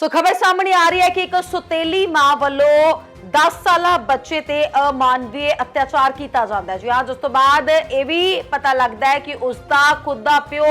ਸੋ ਖਬਰ ਸਾਹਮਣੇ ਆ ਰਹੀ ਹੈ ਕਿ ਇੱਕ ਸੁਤੇਲੀ ਮਾਂ ਵੱਲੋਂ 10 ਸਾਲਾ ਬੱਚੇ ਤੇ ਅਮਾਨਵੀ ਅਤਿਆਚਾਰ ਕੀਤਾ ਜਾਂਦਾ ਹੈ। ਜੀ ਹਾਂ, ਜਿਸ ਤੋਂ ਬਾਅਦ ਇਹ ਵੀ ਪਤਾ ਲੱਗਦਾ ਹੈ ਕਿ ਉਸ ਦਾ ਖੁਦ ਦਾ ਪਿਓ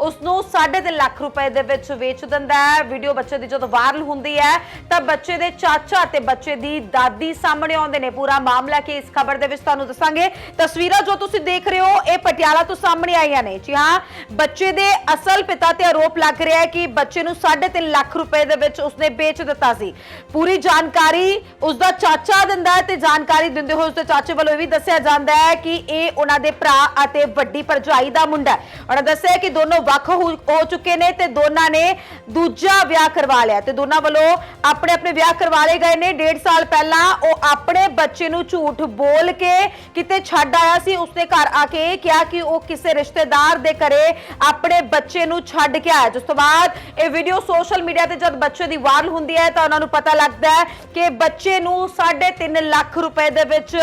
ਉਸ ਨੂੰ 3.5 ਲੱਖ ਰੁਪਏ ਦੇ ਵਿੱਚ ਵੇਚ ਦਿੰਦਾ ਹੈ। ਵੀਡੀਓ ਬੱਚੇ ਦੀ ਜਦੋਂ ਵਾਇਰਲ ਹੁੰਦੀ ਹੈ, ਤਾਂ ਬੱਚੇ ਦੇ ਚਾਚਾ ਤੇ ਬੱਚੇ ਦੀ ਦਾਦੀ ਸਾਹਮਣੇ ਆਉਂਦੇ ਨੇ। ਪੂਰਾ ਮਾਮਲਾ ਕਿ ਇਸ ਖਬਰ ਦੇ ਵਿੱਚ ਤੁਹਾਨੂੰ ਦੱਸਾਂਗੇ। ਤਸਵੀਰਾਂ ਜੋ ਤੁਸੀਂ ਦੇਖ ਰਹੇ ਹੋ, ਇਹ ਪਟਿਆਲਾ ਤੋਂ ਸਾਹਮਣੇ ਆਈਆਂ ਨੇ। ਜੀ ਹਾਂ, ਬੱਚੇ ਦੇ ਅਸਲ ਪਿਤਾ ਤੇ ਆਰੋਪ ਲੱਗ ਰਿਹਾ ਹੈ ਕਿ ਬੱਚੇ ਨੂੰ 3.5 ਲੱਖ ਰੁਪਏ ਦੇ ਵਿੱਚ ਉਸਨੇ ਵੇਚ ਦਿੱਤਾ ਸੀ। ਪੂਰੀ ਜਾਣਕਾਰੀ ਉਸਦਾ ਚਾਚਾ ਦਿੰਦਾ ਹੈ ਤੇ ਜਾਣਕਾਰੀ ਦਿੰਦੇ ਹੋਏ ਉਸਦੇ ਚਾਚੇ ਵੱਲੋਂ ਇਹ ਵੀ ਦੱਸਿਆ ਜਾਂਦਾ ਹੈ ਕਿ ਇਹ ਉਹਨਾਂ ਦੇ ਭਰਾ ਅਤੇ ਵੱਡੀ ਭਰਜਾਈ ਦਾ ਮੁੰਡਾ ਹੈ। ਉਹਨਾਂ ਦੱਸਿਆ ਕਿ ਦੋਨੋਂ ਵੱਖ ਹੋ ਹੋ ਚੁੱਕੇ ਨੇ ਤੇ ਦੋਨਾਂ ਨੇ ਦੂਜਾ ਵਿਆਹ ਕਰਵਾ ਲਿਆ ਤੇ ਦੋਨਾਂ ਵੱਲੋਂ ਆਪਣੇ ਆਪਣੇ ਵਿਆਹ ਕਰਵਾ ਲਏ ਗਏ ਨੇ। ਡੇਢ ਸਾਲ ਪਹਿਲਾਂ ਉਹ ਆਪਣੇ ਬੱਚੇ ਨੂੰ ਝੂਠ ਬੋਲ ਕੇ ਕਿਤੇ ਛੱਡ ਆਇਆ ਸੀ। ਉਸਨੇ ਘਰ ਆ ਕੇ ਇਹ ਕਿਹਾ ਕਿ ਉਹ ਕਿਸੇ ਰਿਸ਼ਤੇਦਾਰ ਦੇ ਘਰੇ ਆਪਣੇ ਬੱਚੇ ਨੂੰ ਛੱਡ ਕੇ ਆਇਆ। ਜਿਸ ਤੋਂ ਬਾਅਦ ਇਹ ਵੀਡੀਓ ਸੋਸ਼ਲ ਮੀਡੀਆ ਤੇ ਜਦ ਬੱਚੇ ਦੀ ਵਾਇਰਲ ਹੁੰਦੀ ਹੈ ਤਾਂ ਉਹਨਾਂ ਨੂੰ ਪਤਾ ਲੱਗਦਾ ਹੈ ਕਿ ਬੱਚੇ ਨੂੰ 3.5 ਲੱਖ ਰੁਪਏ ਦੇ ਵਿੱਚ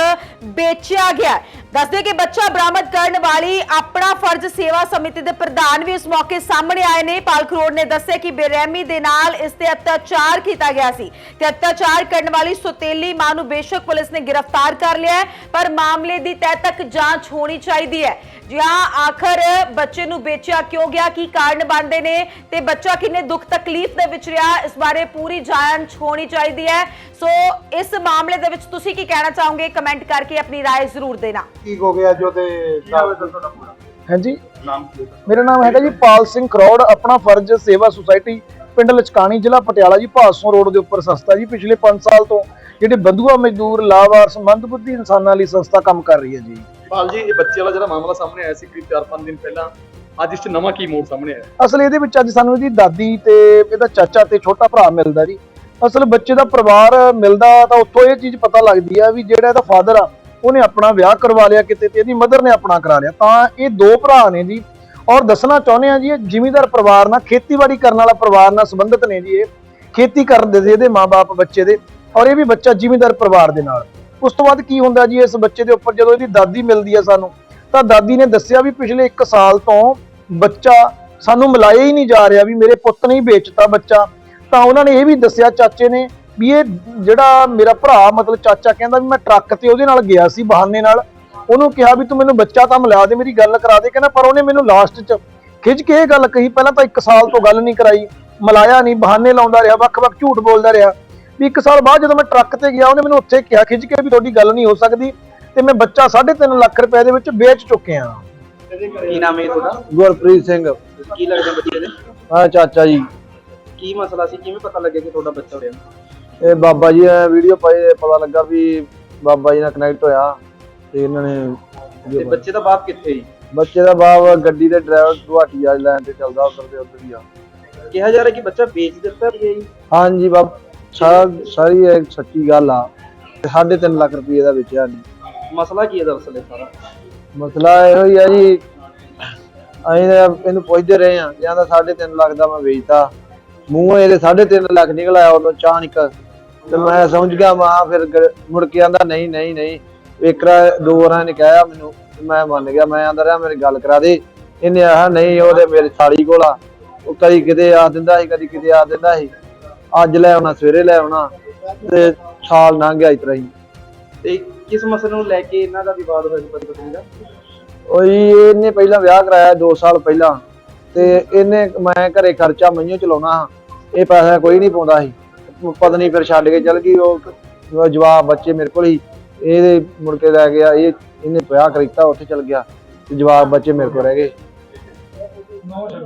ਵੇਚਿਆ ਗਿਆ ਦੱਸਦੇ ਕਿ ਬੱਚਾ ਬਰਾਮਦ ਕਰਨ ਵਾਲੀ ਆਪਣਾ ਫਰਜ਼ ਸੇਵਾ ਸਮਿਤੀ ਦੇ ਪ੍ਰਧਾਨ ਵੀ ਇਸ ਮੌਕੇ ਸਾਹਮਣੇ ਆਏ ਨੇ ਪਾਲ ਖਰੋੜ ਨੇ ਦੱਸਿਆ ਕਿ ਬੇਰਹਿਮੀ ਦੇ ਨਾਲ ਇਸ ਤੇ ਅਤਿਆਚਾਰ ਕੀਤਾ ਗਿਆ ਸੀ ਤੇ ਅਤਿਆਚਾਰ ਕਰਨ ਵਾਲੀ ਸੁਤੇਲੀ ਮਾਂ ਨੂੰ ਬੇਸ਼ੱਕ ਪੁਲਿਸ ਨੇ ਗ੍ਰਿਫਤਾਰ ਕਰ ਲਿਆ ਹੈ, ਪਰ ਮਾਮਲੇ ਦੀ ਤਹਿ ਤੱਕ ਜਾਂਚ ਹੋਣੀ ਚਾਹੀਦੀ ਹੈ ਜੀ ਹਾਂ ਆਖਰ ਬੱਚੇ ਨੂੰ ਵੇਚਿਆ ਕਿਉਂ ਗਿਆ ਕੀ ਕਾਰਨ ਬਣਦੇ ਨੇ ਤੇ ਬੱਚਾ ਕਿੰਨੇ ਦੁੱਖ ਤਕਲੀਫ ਦੇ ਵਿੱਚ ਰਿਹਾ ਇਸ ਬਾਰੇ ਪੂਰੀ ਜਾਂਚ ਹੋਣੀ ਚਾਹੀਦੀ ਹੈ ਸੋ ਇਸ ਮਾਮਲੇ ਦੇ ਵਿੱਚ ਤੁਸੀਂ ਕੀ ਕਹਿਣਾ ਚਾਹੋਗੇ ਕਮੈਂਟ ਕਰਕੇ ਆਪਣੀ رائے ਜ਼ਰੂਰ ਦੇਣਾ ਕੀ ਹੋ ਗਿਆ ਜੋ ਤੇ ਹਾਂਜੀ। ਨਾਮ ਕੀ ਹੈ? ਮੇਰਾ ਨਾਮ ਹੈਗਾ ਜੀ ਪਾਲ ਸਿੰਘ ਖਰੋੜ ਆਪਣਾ ਫਰਜ਼ ਸੇਵਾ ਸੁਸਾਇਟੀ ਪਿੰਡ ਲਚਕਾਣੀ ਜ਼ਿਲ੍ਹਾ ਪਟਿਆਲਾ ਜੀ ਭਾਸੋਂ ਰੋਡ ਦੇ ਉੱਪਰ ਸੰਸਥਾ ਜੀ। ਪਿਛਲੇ 5 ਸਾਲ ਤੋਂ ਜਿਹੜੇ ਬੰਧੂਆ ਮਜ਼ਦੂਰ ਲਾਵਾਰਸ ਮੰਦਬੁੱਧੀ ਇਨਸਾਨਾਂ ਲਈ ਸੰਸਥਾ ਕੰਮ ਕਰ ਰਹੀ ਹੈ ਜੀ। ਪਾਲ ਜੀ ਇਹ ਬੱਚੇ ਵਾਲਾ ਜਿਹੜਾ ਮਾਮਲਾ ਸਾਹਮਣੇ ਆਇਆ ਸੀ ਕਰੀਬ 4-5 ਦਿਨ ਪਹਿਲਾਂ ਅੱਜ ਇਸ ਨਵਾਂ ਕੀ ਮੋੜ ਸਾਹਮਣੇ ਆਇਆ? ਅਸਲ ਇਹਦੇ ਵਿੱਚ ਅੱਜ ਸਾਨੂੰ ਇਹਦੀ ਦਾਦੀ ਤੇ ਇਹਦਾ ਚਾਚਾ ਤੇ ਛੋਟਾ ਭਰਾ ਮਿਲਦਾ ਜੀ। ਅਸਲ ਬੱਚੇ ਦਾ ਪਰਿਵਾਰ ਮਿਲਦਾ ਤਾਂ ਉੱਥੋਂ ਇਹ ਚੀਜ਼ ਪਤਾ ਲੱਗਦੀ ਆ ਵੀ ਜਿਹੜਾ ਇਹਦਾ ਫਾਦਰ ਆ ਉਹਨੇ ਆਪਣਾ ਵਿਆਹ ਕਰਵਾ ਲਿਆ ਕਿਤੇ ਤੇ ਇਹਦੀ ਮਦਰ ਨੇ ਆਪਣਾ ਕਰਾ ਲਿਆ। ਤਾਂ ਇਹ ਦੋ ਭਰਾ ਨੇ ਜੀ। ਔਰ ਦੱਸਣਾ ਚਾਹੁੰਦੇ ਆ ਜੀ, ਇਹ ਜ਼ਿਮੀਂਦਾਰ ਪਰਿਵਾਰ ਨਾਲ, ਖੇਤੀਬਾੜੀ ਕਰਨ ਵਾਲਾ ਪਰਿਵਾਰ ਨਾਲ ਸੰਬੰਧਿਤ ਨੇ ਜੀ ਇਹ। ਖੇਤੀ ਕਰਦੇ ਸੀ ਇਹਦੇ ਮਾਪੇ ਬੱਚੇ ਦੇ। ਔਰ ਇਹ ਵੀ ਬੱਚਾ ਜ਼ਿਮੀਂਦਾਰ ਪਰਿਵਾਰ ਦੇ ਨਾਲ। ਉਸ ਤੋਂ ਬਾਅਦ ਕੀ ਹੁੰਦਾ ਜੀ, ਇਸ ਬੱਚੇ ਦੇ ਉੱਪਰ ਜਦੋਂ ਇਹਦੀ ਦਾਦੀ ਮਿਲਦੀ ਆ ਸਾਨੂੰ, ਤਾਂ ਦਾਦੀ ਨੇ ਦੱਸਿਆ ਵੀ ਪਿਛਲੇ 1 ਸਾਲ ਤੋਂ ਬੱਚਾ ਸਾਨੂੰ ਮਿਲਾਇਆ ਹੀ ਨਹੀਂ ਜਾ ਰਿਹਾ ਵੀ ਮੇਰੇ ਪੁੱਤ ਨੇ ਹੀ ਵੇਚਤਾ ਬੱਚਾ। ਤਾਂ ਉਹਨਾਂ ਨੇ ਇਹ ਵੀ ਦੱਸਿਆ ਚਾਚੇ ਨੇ ਵੀ ਇਹ ਜਿਹੜਾ ਮੇਰਾ ਭਰਾ ਮਤਲਬ ਚਾਚਾ ਕਹਿੰਦਾ ਵੀ ਮੈਂ ਟਰੱਕ ਤੇ ਉਹਦੇ ਨਾਲ ਗਿਆ ਸੀ ਬਹਾਨੇ ਨਾਲ ਉਹਨੂੰ ਕਿਹਾ ਵੀ ਤੂੰ ਮੈਨੂੰ ਬੱਚਾ ਤਾਂ ਮਿਲਾ ਦੇ ਮੇਰੀ ਗੱਲ ਕਰਾ ਦੇ ਕਹਿੰਦਾ ਪਰ ਉਹਨੇ ਮੈਨੂੰ ਲਾਸਟ 'ਚ ਖਿੱਚ ਕੇ ਇਹ ਗੱਲ ਕਹੀ ਪਹਿਲਾਂ ਤਾਂ 1 ਸਾਲ ਤੋਂ ਗੱਲ ਨਹੀਂ ਕਰਾਈ ਮਿਲਾਇਆ ਨਹੀਂ ਬਹਾਨੇ ਲਾਉਂਦਾ ਰਿਹਾ ਵੱਖ-ਵੱਖ ਝੂਠ ਬੋਲਦਾ ਰਿਹਾ ਵੀ 1 ਸਾਲ ਬਾਅਦ ਜਦੋਂ ਮੈਂ ਟਰੱਕ ਤੇ ਗਿਆ ਉਹਨੇ ਮੈਨੂੰ ਉੱਥੇ ਕਿਹਾ ਖਿੱਚ ਕੇ ਵੀ ਤੁਹਾਡੀ ਗੱਲ ਨਹੀਂ ਹੋ ਸਕਦੀ ਤੇ ਮੈਂ ਬੱਚਾ 3.5 ਲੱਖ ਰੁਪਏ ਦੇ ਵਿੱਚ ਵੇਚ ਚੁੱਕਿਆ ਕੀ ਨਾਮ ਹੈ ਤੁਹਾਡਾ? ਗੁਰਪ੍ਰੀਤ ਸਿੰਘ। ਕੀ ਲੱਗਦਾ ਬੱਚੇ ਦੇ ਆ ਚਾਚਾ ਜੀ। ਕੀ ਮਸਲਾ ਸੀ? ਕਿਵੇਂ ਪਤਾ ਲੱਗਿਆ ਕਿ ਤੁਹਾਡਾ ਬੱਚਾ ਹੋਇਆ ਇਹ ਬਾਬਾ ਜੀ ਨੇ ਵੀਡੀਓ ਪਾਈ ਤੇ ਪਤਾ ਲੱਗਾ ਵੀ ਬਾਬਾ ਜੀ ਨਾਲ ਕਨੈਕਟ ਹੋਇਆ ਤੇ ਇਹਨਾਂ ਨੇ ਤੇ video ਪਾਈ। ਬੱਚੇ ਦਾ ਬਾਪ ਕਿੱਥੇ ਜੀ ਬੱਚੇ ਦਾ ਬਾਪ ਗੱਡੀ ਦੇ ਡਰਾਈਵਰ ਗੁਹਾਟੀ ਆ ਲੈਣ ਤੇ ਚੱਲਦਾ ਉਧਰ ਦੇ ਉਧਰ ਹੀ ਆ। ਕਿਹਾ ਜਾ ਰਿਹਾ ਕਿ ਬੱਚਾ ਵੇਚ ਦਿੱਤਾ ਵੀ ਹੈ ਜੀ ਹਾਂਜੀ ਬਾਬ ਸਾਰਾ ਸਾਰੀ ਇਹ ਸੱਚੀ ਗੱਲ ਆ। ਤੇ ਸਾਢੇ ਤਿੰਨ ਲੱਖ ਰੁਪਏ ਦਾ ਵੇਚਿਆ ਨਹੀਂ ਮਸਲਾ ਕੀ ਹੈ ਦਰਅਸਲ ਇਹ ਸਾਰਾ? ਮਸਲਾ ਇਹੋ ਹੀ ਆ ਜੀ ਅਸੀਂ ਤਾਂ ਇਹਨੂੰ ਪੁੱਛਦੇ ਰਹੇ ਆ ਕਹਿੰਦਾ ਸਾਢੇ ਤਿੰਨ ਲੱਖ ਦਾ ਮੈਂ ਵੇਚਤਾ। ਮੂੰਹੋਂ ਇਹਦੇ ਸਾਢੇ ਤਿੰਨ ਲੱਖ ਨਿਕਲ ਆਇਆ ਉਦੋਂ ਅਚਾਨਕ ਤੇ ਮੈਂ ਸਮਝ ਗਿਆ ਮਾਂ ਫਿਰ ਗ- ਮੁੜ ਕੇ ਆਂਦਾ ਨਹੀਂ ਨਹੀਂ ਨਹੀਂ। ਵੇਕਰਾ ਦੋ ਵਾਰਾਂ ਨੇ ਕਿਹਾ ਮੈਨੂੰ ਤੇ ਮੈਂ ਮੰਨ ਗਿਆ ਮੈਂ ਆਂਦਾ ਰਿਹਾ ਮੇਰੀ ਗੱਲ ਕਰਾ ਦੇ। ਇਹਨੇ ਆਹ ਨਹੀਂ ਉਹਦੇ ਮੇਰੇ ਸਾਲੀ ਕੋਲ ਆ। ਉਹ ਕਦੀ ਕਿਤੇ ਆ ਦਿੰਦਾ ਸੀ ਕਦੀ ਕਿਤੇ ਆ ਦਿੰਦਾ ਸੀ। ਅੱਜ ਲੈ ਆਉਣਾ ਸਵੇਰੇ ਲੈ ਆਉਣਾ ਤੇ ਸਾਲ ਲੰਘ ਗਿਆ ਇਸ ਤਰ੍ਹਾਂ ਹੀ। ਤੇ ਕਿਸ ਮਸਲੇ ਨੂੰ ਲੈ ਕੇ ਇਹਨਾਂ ਦਾ ਵਿਵਾਦ ਹੋਇਆ ਸੀ ਪਤੀ ਪਤਨੀ ਦਾ? ਉਹੀ ਇਹਨੇ ਪਹਿਲਾਂ ਵਿਆਹ ਕਰਾਇਆ 2 ਸਾਲ ਪਹਿਲਾਂ। ਤੇ ਇਹਨੇ ਮੈਂ ਘਰੇ ਖਰਚਾ ਮੈਨੂੰ ਚਲਾਉਣਾ ਹਾਂ। ਇਹ ਪੈਸਾ ਕੋਈ ਨਹੀਂ ਪਾਉਂਦਾ ਸੀ। ਪਤਨੀ ਫਿਰ ਛੱਡ ਕੇ ਚਲ ਗਈ, ਉਹ ਜਵਾਬ ਬੱਚੇ ਮੇਰੇ ਕੋਲ ਹੀ ਇਹਦੇ ਮੁੜ ਕੇ ਲੈ ਗਿਆ, ਇਹ ਇਹਨੇ ਵਿਆਹ ਕਰੀਤਾ, ਉੱਥੇ ਚਲ ਗਿਆ। ਤੇ ਜਵਾਬ ਬੱਚੇ ਮੇਰੇ ਕੋਲ ਰਹਿ ਗਏ।